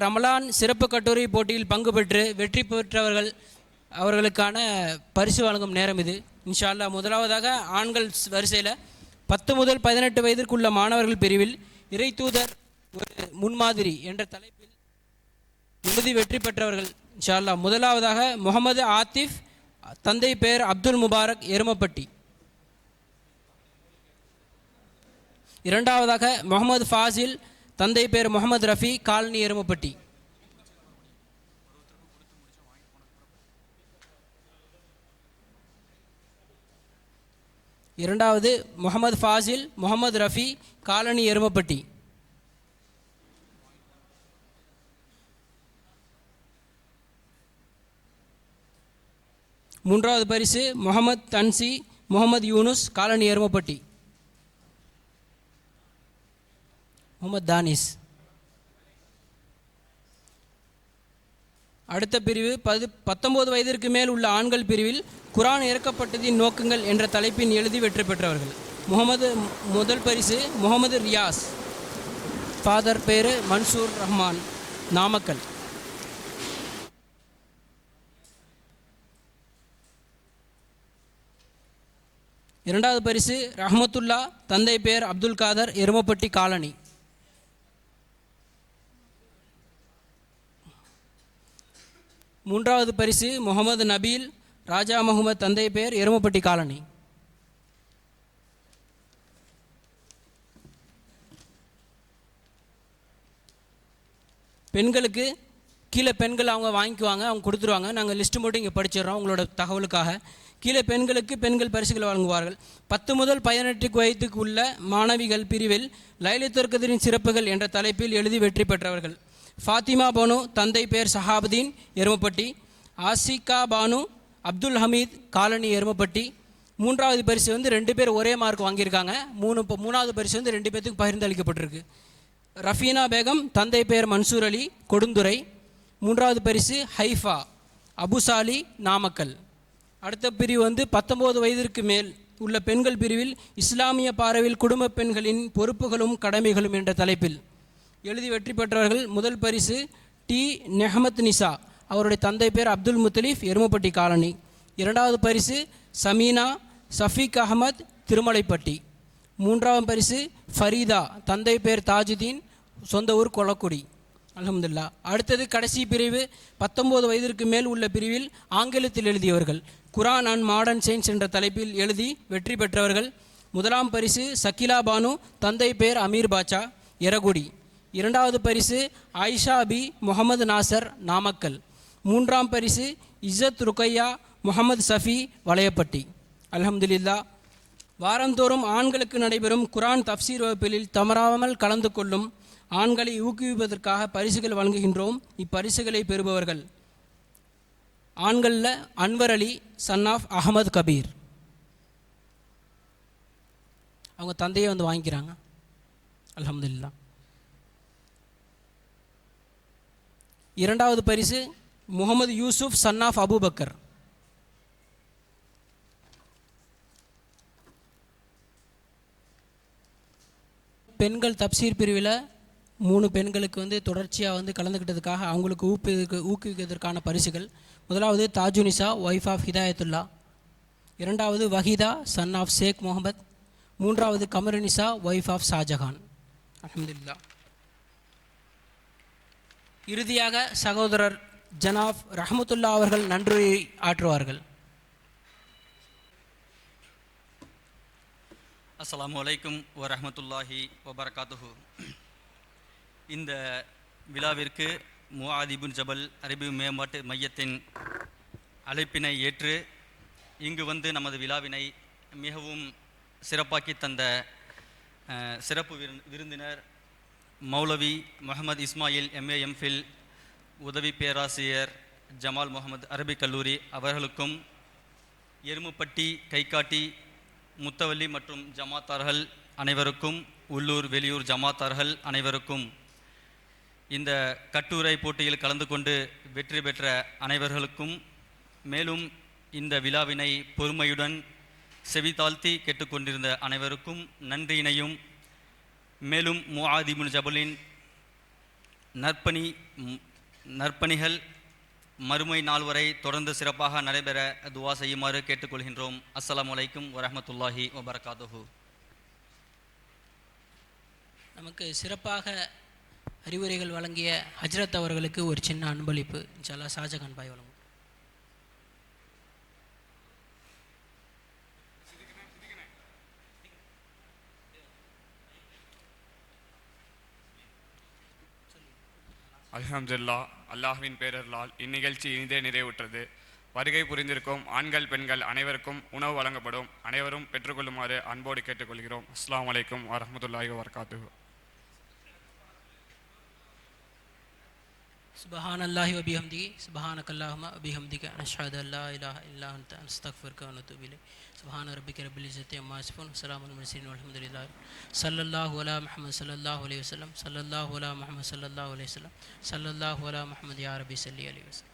ரமலான் சிறப்பு கட்டுரை போட்டியில் பங்கு பெற்று வெற்றி பெற்றவர்கள் அவர்களுக்கான பரிசு வழங்கும் நேரம் இது. இன்ஷால்லா முதலாவதாக ஆண்கள் வரிசையில் பத்து முதல் பதினெட்டு வயதிற்குள்ள மாணவர்கள் பிரிவில் இறை தூதர் ஒரு முன்மாதிரி என்ற தலைப்பில் இறுதி வெற்றி பெற்றவர்கள். இன்ஷா முதலாவதாக முகமது ஆத்திஃப் தந்தை பெயர் அப்துல் முபாரக் எருமப்பட்டி. இரண்டாவதாக முகமது ஃபாசில் தந்தை பேர் முகமது ரஃபி காலனி எருமப்பட்டி இரண்டாவது முகமது ஃபாசில் முகமது ரஃபி காலனி எருமப்பட்டி மூன்றாவது பரிசு முகமது தன்சி முகமது யூனுஸ் காலனி எருமப்பட்டி முகமது தானிஸ். அடுத்த பிரிவு பது பத்தொன்பது வயதிற்கு மேல் உள்ள ஆண்கள் பிரிவில் குரான் இறக்கப்பட்டதின் நோக்கங்கள் என்ற தலைப்பின் எழுதி வெற்றி பெற்றவர்கள். முகமது முதல் பரிசு முகமது ரியாஸ். ஃபாதர் பேரு மன்சூர் ரஹ்மான் நாமக்கல். இரண்டாவது பரிசு ரஹமத்துல்லா தந்தை பேர் அப்துல் காதர் எருமப்பட்டி காலனி. மூன்றாவது பரிசு முகமது நபீல் ராஜா முகமது தந்தை பேர் எருமப்பட்டி காலனி. பெண்களுக்கு கீழே பெண்கள் அவங்க வாங்கிக்குவாங்க அவங்க கொடுத்துருவாங்க. நாங்கள் லிஸ்ட்டு மட்டும் இங்கே படிச்சிடுறோம் உங்களோட தகவலுக்காக. கீழே பெண்களுக்கு பெண்கள் பரிசுகள் வழங்குவார்கள். பத்து முதல் பதினெட்டு வயதுக்கு உள்ள மாணவிகள் பிரிவில் லைலத்திற்கதிரின் சிறப்புகள் என்ற தலைப்பில் எழுதி வெற்றி பெற்றவர்கள். ஃபாத்திமா பானு தந்தை பேர் சஹாபுதீன் எருமப்பட்டி ஆசிகா பானு அப்துல் ஹமீத் காலனி எருமப்பட்டி. மூன்றாவது பரிசு வந்து ரெண்டு பேர் ஒரே மார்க் வாங்கியிருக்காங்க. மூணு இப்போ மூணாவது பரிசு வந்து ரெண்டு பேர்த்துக்கு பகிர்ந்தளிக்கப்பட்டிருக்கு. ரஃபீனா பேகம் தந்தை பேர் மன்சூர் அலி கொடுந்துரை மூன்றாவது பரிசு ஹைஃபா அபுசாலி நாமக்கல். அடுத்த பிரிவு வந்து பத்தொம்போது வயதிற்கு மேல் உள்ள பெண்கள் பிரிவில் இஸ்லாமிய பார்வையில் குடும்ப பெண்களின் பொறுப்புகளும் கடமைகளும் என்ற தலைப்பில் எழுதி வெற்றி பெற்றவர்கள் முதல் பரிசு டி. நெஹமத் நிசா. அவருடைய தந்தை பேர் அப்துல் முத்தலீஃப் எருமப்பட்டி காலனி. இரண்டாவது பரிசு சமீனா சஃபீக் அகமத் திருமலைப்பட்டி. மூன்றாவது பரிசு ஃபரீதா. தந்தை பேர் தாஜுதீன் சொந்த ஊர் கொலக்குடி அலமதுல்லா அடுத்தது கடைசி பிரிவு பத்தொம்போது வயதிற்கு மேல் உள்ள பிரிவில் ஆங்கிலத்தில் எழுதியவர்கள். குரான் அண்ட் மாடர்ன் சயின்ஸ் என்ற தலைப்பில் எழுதி வெற்றி பெற்றவர்கள். முதலாம் பரிசு சக்கிலா பானு. தந்தை பேர் அமீர் பாட்சா எரகுடி. இரண்டாவது பரிசு ஆயிஷா பி முகமது நாசர் நாமக்கல். மூன்றாம் பரிசு இசத் ருக்கையா முகமது சஃபி வளையப்பட்டி. அலமதுல்லா வாரந்தோறும் ஆண்களுக்கு நடைபெறும் குரான் தப்சீர் வகுப்பில் தவறாமல் கலந்து கொள்ளும் ஆண்களை ஊக்குவிப்பதற்காக பரிசுகள் வழங்குகின்றோம். இப்பரிசுகளை பெறுபவர்கள் ஆண்களில் அன்வர் அலி சன் ஆஃப் அகமது கபீர். அவங்க தந்தையை வந்து வாங்கிக்கிறாங்க. அலமதுல்லா இரண்டாவது பரிசு முகமது யூசுப் சன் ஆஃப் அபூபக்கர். பெண்கள் தப்சீர் பிரிவில் மூணு பெண்களுக்கு வந்து தொடர்ச்சியாக வந்து கலந்துக்கிட்டதுக்காக அவங்களுக்கு ஊக்குவிக்க ஊக்குவிக்கிறதுக்கான பரிசுகள். முதலாவது தாஜுனிசா ஒய்ஃப் ஆஃப் ஹிதாயத்துல்லா. இரண்டாவது வஹீதா சன் ஆஃப் ஷேக் முகமது. மூன்றாவது கமருனிசா ஒய்ஃப் ஆஃப் ஷாஜஹான் அஹமதுல்லா இறுதியாக சகோதரர் ஜனாப் ரஹமத்துல்லா அவர்கள் நன்றி ஆற்றுவார்கள். அஸ்ஸலாமு அலைக்கும் வரஹ்மத்துல்லாஹி வபரகாத்துஹு. இந்த விழாவிற்கு முஆதிபுன் ஜபல் அரபி மேம்பாட்டு மையத்தின் அழைப்பினை ஏற்று இங்கு வந்து நமது விழாவினை மிகவும் சிறப்பாக்கி தந்த சிறப்பு விருந்தினர் மௌலவி முகமது இஸ்மாயில் எம்ஏ எம்ஃபில் உதவி பேராசிரியர் ஜமால் முகமது அரபிக் கல்லூரி அவர்களுக்கும் எருமுப்பட்டி கைகாட்டி முத்தவல்லி மற்றும் ஜமாத்தார்கள் அனைவருக்கும் உள்ளூர் வெளியூர் ஜமாத்தார்கள் அனைவருக்கும் இந்த கட்டுரை போட்டியில் கலந்து கொண்டு வெற்றி பெற்ற அனைவர்களுக்கும் மேலும் இந்த விழாவினை பொறுமையுடன் செவிதாழ்த்தி கேட்டுக்கொண்டிருந்த அனைவருக்கும் நன்றியினையும் மேலும் முஆதிபுன் ஜபலின் நற்பணி நற்பணிகள் மறுமை நாள் வரை தொடர்ந்து சிறப்பாக நடைபெற துவா செய்யுமாறு கேட்டுக்கொள்கின்றோம். அஸ்லாம் அலைக்கும் வரமத்துல்லாஹி வபரகாத்துஹு. நமக்கு சிறப்பாக அறிவுரைகள் வழங்கிய ஹஜ்ரத் அவர்களுக்கு ஒரு சின்ன அன்பளிப்பு. இன்ஷால்லா ஷாஜகான் பாய் வழங்கும். அலமதுல்லா அல்லாஹ்வின் பேரர்களால் இந்நிகழ்ச்சி இனிதே நிறைவுற்றது. வருகை புரிந்திருக்கும் ஆண்கள் பெண்கள் அனைவருக்கும் உணவு வழங்கப்படும். அனைவரும் பெற்றுக்கொள்ளுமாறு அன்போடு கேட்டுக்கொள்கிறோம். அஸ்லாம் வலைக்கம் வரமத்துல்லாஹி வரகாத்து سبحان الله وبحمده سبحانك اللهم وبحمدك نشهد ان لا اله الا انت نستغفرك ونتوب اليك سبحان ربك رب العزه عما يصفون وسلام على المرسلين والحمد لله صلى الله على محمد صلى الله عليه وسلم صلى الله على محمد صلى الله عليه وسلم صلى الله على محمد يا ربي صل عليه وسلم